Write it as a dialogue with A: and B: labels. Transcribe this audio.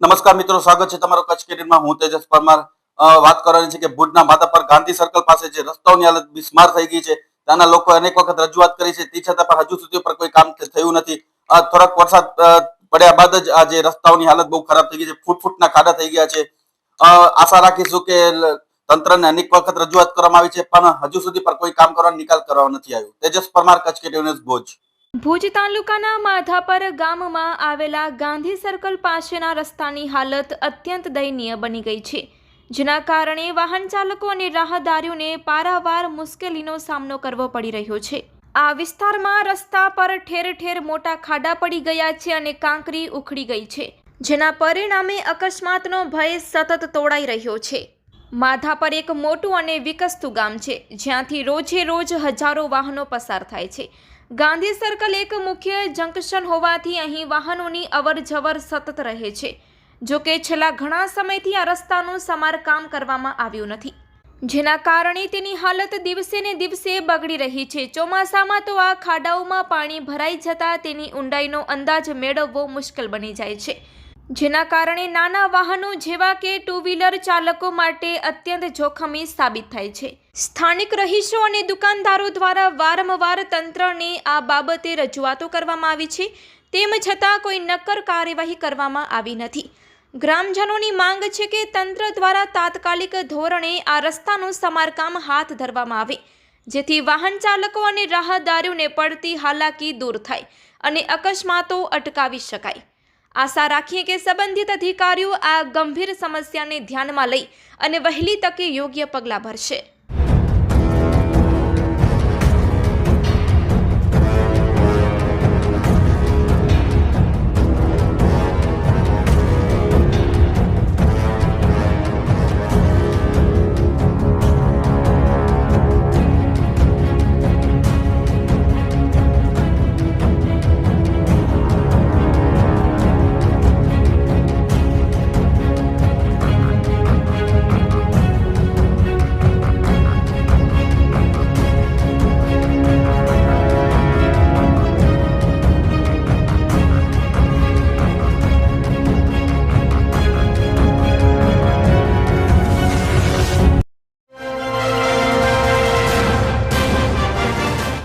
A: નમસ્કાર મિત્રો, સ્વાગત છે તમારો કચ્છ કેડિયનમાં હું તેજસ પરમાર. વાત કરવાની છે કે ભુજના માધાપર ગાંધી સર્કલ પાસે જે રસ્તાઓની હાલત બિસ્માર થઈ ગઈ છે, ત્યાંના લોકોએ અનેક વખત રજૂઆત કરી છે. તે છતાં પણ હજુ સુધી પર કોઈ કામ થયું નથી. થોડાક વરસાદ પડ્યા બાદ જ આ જે રસ્તાઓની હાલત બહુ ખરાબ થઈ ગઈ છે. ફૂટ ફૂટના ખાડા થઈ ગયા છે. આશા રાખીશું કે તંત્રને અનેક વખત રજૂઆત કરવામાં આવી છે, પણ હજુ સુધી પર કોઈ કામ કરવાનો નિકાલ કરવામાં નથી આવ્યો. તેજસ પરમાર, કચ્છ કેડિયો ન્યૂઝ, ભુજ.
B: ભુજ તાલુકાના માધાપર ગામમાં આવેલા ગાંધી સર્કલ પાસેના રસ્તાની હાલત અત્યંત દયનીય બની ગઈ છે, જેના કારણે વાહન ચાલકો અને રાહદારીઓને પારાવાર મુશ્કેલીનો સામનો કરવો પડી રહ્યો છે. આ વિસ્તારમાં રસ્તા પર ઠેર ઠેર મોટા ખાડા પડી ગયા છે અને કાંકરી ઉખડી ગઈ છે, જેના પરિણામે અકસ્માતનો ભય સતત તોડાઈ રહ્યો છે. માધા પર એક મોટું અને વિકસતું ગામ છે, જ્યાંથી રોજે રોજ હજારો વાહનો પસાર થાય છે. ગાંધી સર્કલ એક મુખ્ય જંકશન હોવાથી અહીં વાહનોની અવર જવર સતત રહે છે. જો કે છેલ્લા ઘણા સમયથી આ રસ્તાનું સમારકામ કરવામાં આવ્યું નથી. જેના કારણે તેની હાલત દિવસે ને દિવસે બગડી રહી છે. ચોમાસામાં તો આ ખાડાઓમાં પાણી ભરાઈ જતા તેની ઊંડાઈનો અંદાજ મેળવવો મુશ્કેલ બની જાય છે. જેના કારણે નાના વાહનો જેવા કે ટુ વ્હીલર ચાલકો માટે અત્યંત જોખમી સાબિત થાય છે. સ્થાનિક રહીશો અને દુકાનદારો દ્વારા વારંવાર તંત્રને આ બાબતે રજૂઆતો કરવામાં આવી છે, તેમ છતાં કોઈ નક્કર કાર્યવાહી કરવામાં આવી નથી. ગ્રામજનોની માંગ છે કે તંત્ર દ્વારા તાત્કાલિક ધોરણે આ રસ્તાનું સમારકામ હાથ ધરવામાં આવે, જેથી વાહન ચાલકો અને રાહદારીઓને પડતી હાલાકી દૂર થાય અને અકસ્માતો અટકાવી શકાય. આશા રાખીએ કે સંબંધિત અધિકારીઓ આ ગંભીર સમસ્યાને ધ્યાનમાં લઈ અને વહેલી તકે યોગ્ય પગલાં ભરશે.